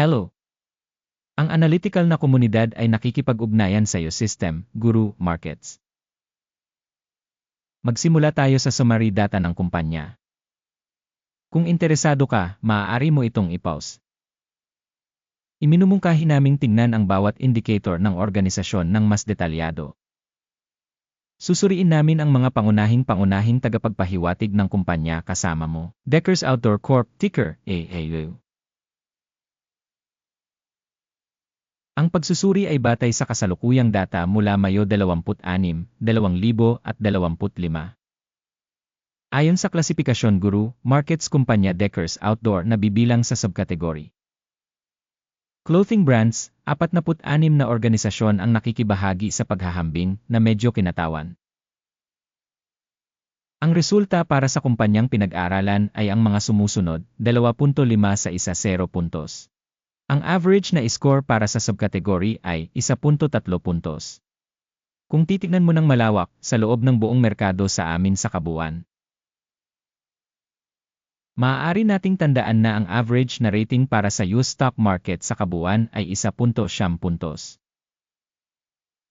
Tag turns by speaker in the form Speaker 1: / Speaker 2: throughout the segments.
Speaker 1: Hello! Ang analytical na komunidad ay nakikipag-ugnayan sa iyo system, guru, markets. Magsimula tayo sa summary data ng kumpanya. Kung interesado ka, maaari mo itong i-pause. Iminumungkahi naming tingnan ang bawat indicator ng organisasyon ng mas detalyado. Susuriin namin ang mga pangunahing-pangunahing tagapagpahiwatig ng kumpanya kasama mo. Deckers Outdoor Corp. Ticker, AAU. Ang pagsusuri ay batay sa kasalukuyang data mula Mayo 26, 2025. Ayon sa klasifikasyon guru, markets kumpanya Deckers Outdoor na bibilang sa subkategory. Clothing brands, 46 na organisasyon ang nakikibahagi sa paghahambing na medyo kinatawan. Ang resulta para sa kumpanyang pinag-aralan ay ang mga sumusunod, 2.5 sa isa 0 puntos. Ang average na score para sa subkategory ay 1.3 puntos. Kung titignan mo ng malawak sa loob ng buong merkado sa amin sa kabuuan, Maaari nating tandaan na ang average na rating para sa US stock market sa kabuuan ay 1.7 puntos.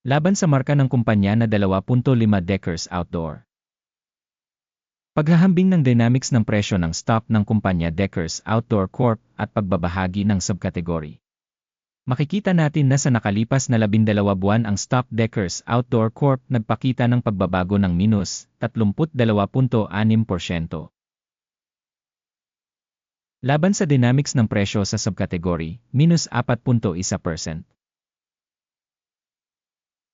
Speaker 1: Laban sa marka ng kumpanya na 2.5 Deckers Outdoor. Paghahambing ng dynamics ng presyo ng stock ng kumpanya Deckers Outdoor Corp at pagbabahagi ng subkategory. Makikita natin na sa nakalipas na 12 buwan ang stock Deckers Outdoor Corp nagpakita ng pagbabago ng minus 32.6%. Laban sa dynamics ng presyo sa subkategory, minus 4.1%.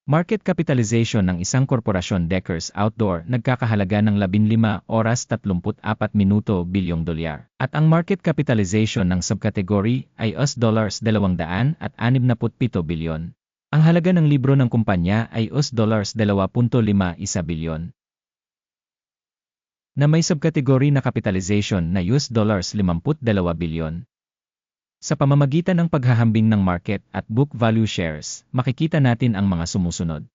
Speaker 1: Market capitalization ng isang korporasyon Deckers Outdoor nagkakahalaga ng 15 oras 34 minuto bilyong dolyar. At ang market capitalization ng subkategory ay US dollars 200 at 67 bilyon. Ang halaga ng libro ng kumpanya ay US dollars 2.51 bilyon na may subkategory na capitalization na US dollars 52 bilyon. Sa pamamagitan ng paghahambing ng market at book value shares, makikita natin ang mga sumusunod.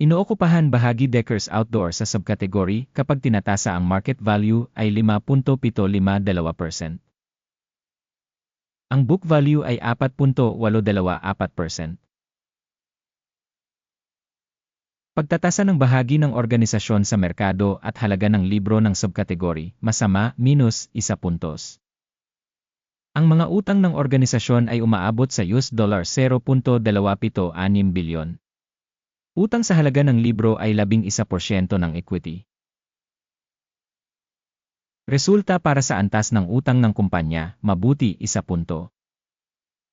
Speaker 1: Inookupahan bahagi Deckers Outdoor sa subkategory kapag tinatasa ang market value ay 5.752%. Ang book value ay 4.824%. Pagtatasa ng bahagi ng organisasyon sa merkado at halaga ng libro ng subkategory, masama, minus, isa puntos. Ang mga utang ng organisasyon ay umaabot sa US dollar 0.276 bilyon. Utang sa halaga ng libro ay 11% ng equity. Resulta para sa antas ng utang ng kumpanya, mabuti, isa punto.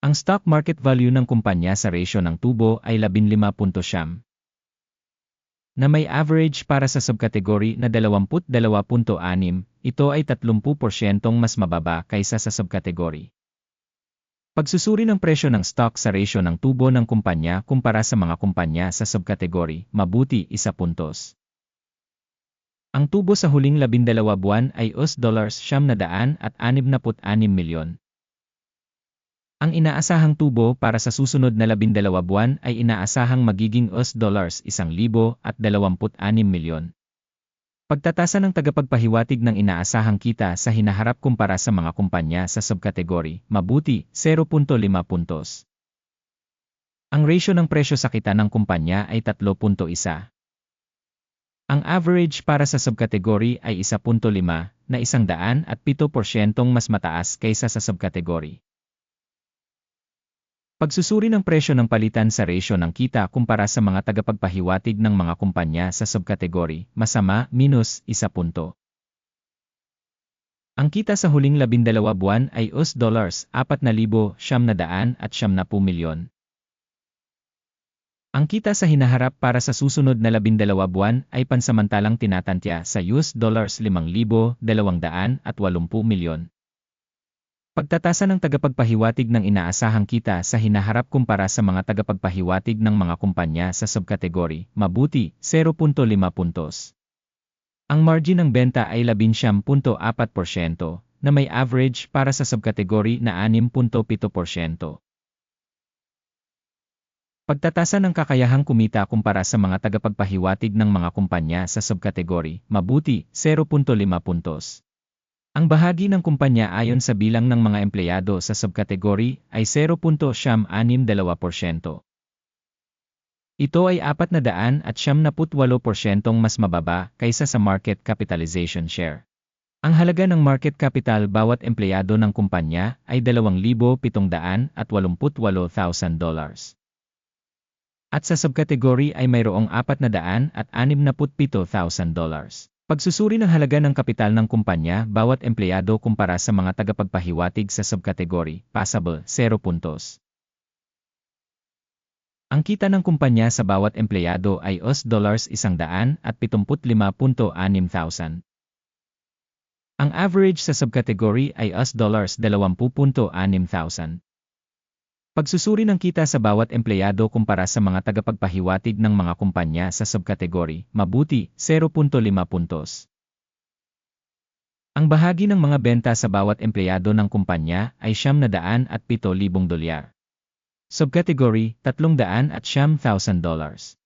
Speaker 1: Ang stock market value ng kumpanya sa ratio ng tubo ay 15.7 na may average para sa subkategory na 22.6, ito ay 30% mas mababa kaysa sa subkategory. Pagsusuri ng presyo ng stock sa ratio ng tubo ng kumpanya kumpara sa mga kumpanya sa subkategory, mabuti isa puntos. Ang tubo sa huling 12 buwan ay US dollars siyam na daan at 66 milyon. Ang inaasahang tubo para sa susunod na 12 buwan ay inaasahang magiging US dollars 1,026 milyon. Pagtatasa ng tagapagpahiwatig ng inaasahang kita sa hinaharap kumpara sa mga kumpanya sa subkategory, mabuti, 0.5 puntos. Ang ratio ng presyo sa kita ng kumpanya ay 3.1. Ang average para sa subkategory ay 1.5 na 107% mas mataas kaysa sa subkategory. Pagsusuri ng presyo ng palitan sa ratio ng kita kumpara sa mga tagapagpahiwatig ng mga kumpanya sa subkategory, masama, minus, isa punto. Ang kita sa huling labindalawa buwan ay US dollars 4,000 siyam na daan at siyam na milyon. Ang kita sa hinaharap para sa susunod na labindalawa buwan ay pansamantalang tinatantya sa US dollars 5,280 milyon. Pagtatasa ng tagapagpahiwatig ng inaasahang kita sa hinaharap kumpara sa mga tagapagpahiwatig ng mga kumpanya sa subkategory, mabuti, 0.5 puntos. Ang margin ng benta ay 11.4% na may average para sa subkategory na 6.7%. Pagtatasa ng kakayahang kumita kumpara sa mga tagapagpahiwatig ng mga kumpanya sa subkategory, mabuti, 0.5 puntos. Ang bahagi ng kumpanya ayon sa bilang ng mga empleyado sa subkategory ay 0.62%. Ito ay 400 at 78% mas mababa kaysa sa market capitalization share. Ang halaga ng market capital bawat empleyado ng kumpanya ay 2,788,000 dollars. At sa subkategory ay mayroong 400 at 67,000 dollars. Pagsusuri ng halaga ng kapital ng kumpanya bawat empleyado kumpara sa mga tagapagpahiwatig sa subkategory, passable, 0 puntos. Ang kita ng kumpanya sa bawat empleyado ay US dollars 100 at 75.6,000. Ang average sa subkategory ay US dollars 20.6,000. Pagsusuri ng kita sa bawat empleyado kumpara sa mga tagapagpahiwatig ng mga kumpanya sa subkategory, mabuti, 0.5 puntos. Ang bahagi ng mga benta sa bawat empleyado ng kumpanya ay siyam na daan at 7,000 dolyar. Subkategory, 300 at siyam thousand dollars.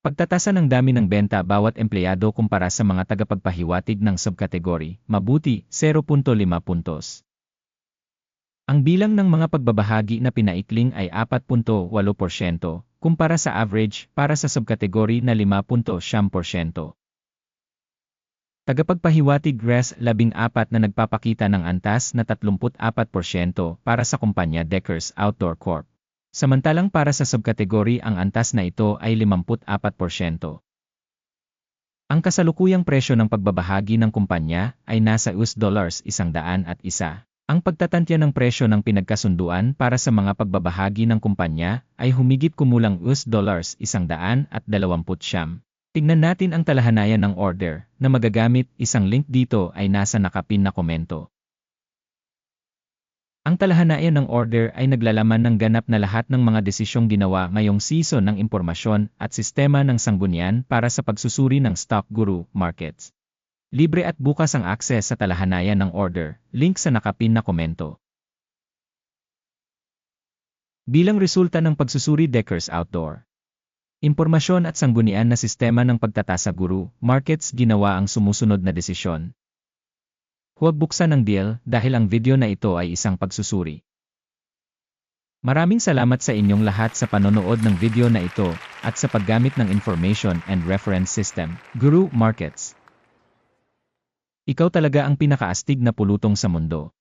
Speaker 1: Pagtatasa ng dami ng benta bawat empleyado kumpara sa mga tagapagpahiwatig ng subkategory, mabuti, 0.5 puntos. Ang bilang ng mga pagbabahagi na pinaikling ay 4.8%, kumpara sa average para sa subkategory na 5.7%. Tagapagpahiwatig RES 14 na nagpapakita ng antas na 34% para sa kumpanya Deckers Outdoor Corp. Samantalang para sa subkategory ang antas na ito ay 54%. Ang kasalukuyang presyo ng pagbabahagi ng kumpanya ay nasa US dollars 101. Ang pagtatantya ng presyo ng pinagkasunduan para sa mga pagbabahagi ng kumpanya ay humigit kumulang US dollars 120. Tingnan natin ang talahanayan ng order na magagamit isang link dito ay nasa nakapin na komento. Ang talahanayan ng order ay naglalaman ng ganap na lahat ng mga desisyong ginawa ngayong season ng impormasyon at sistema ng sanggunian para sa pagsusuri ng Stock Guru Markets. Libre at bukas ang akses sa talahanayan ng order, link sa nakapin na komento. Bilang resulta ng pagsusuri Deckers Outdoor. Impormasyon at sanggunian na sistema ng pagtatasa guru, markets ginawa ang sumusunod na desisyon. Huwag buksan ang deal dahil ang video na ito ay isang pagsusuri. Maraming salamat sa inyong lahat sa panonood ng video na ito at sa paggamit ng Information and Reference System, Guru Markets. Ikaw talaga ang pinakaastig na pulutong sa mundo.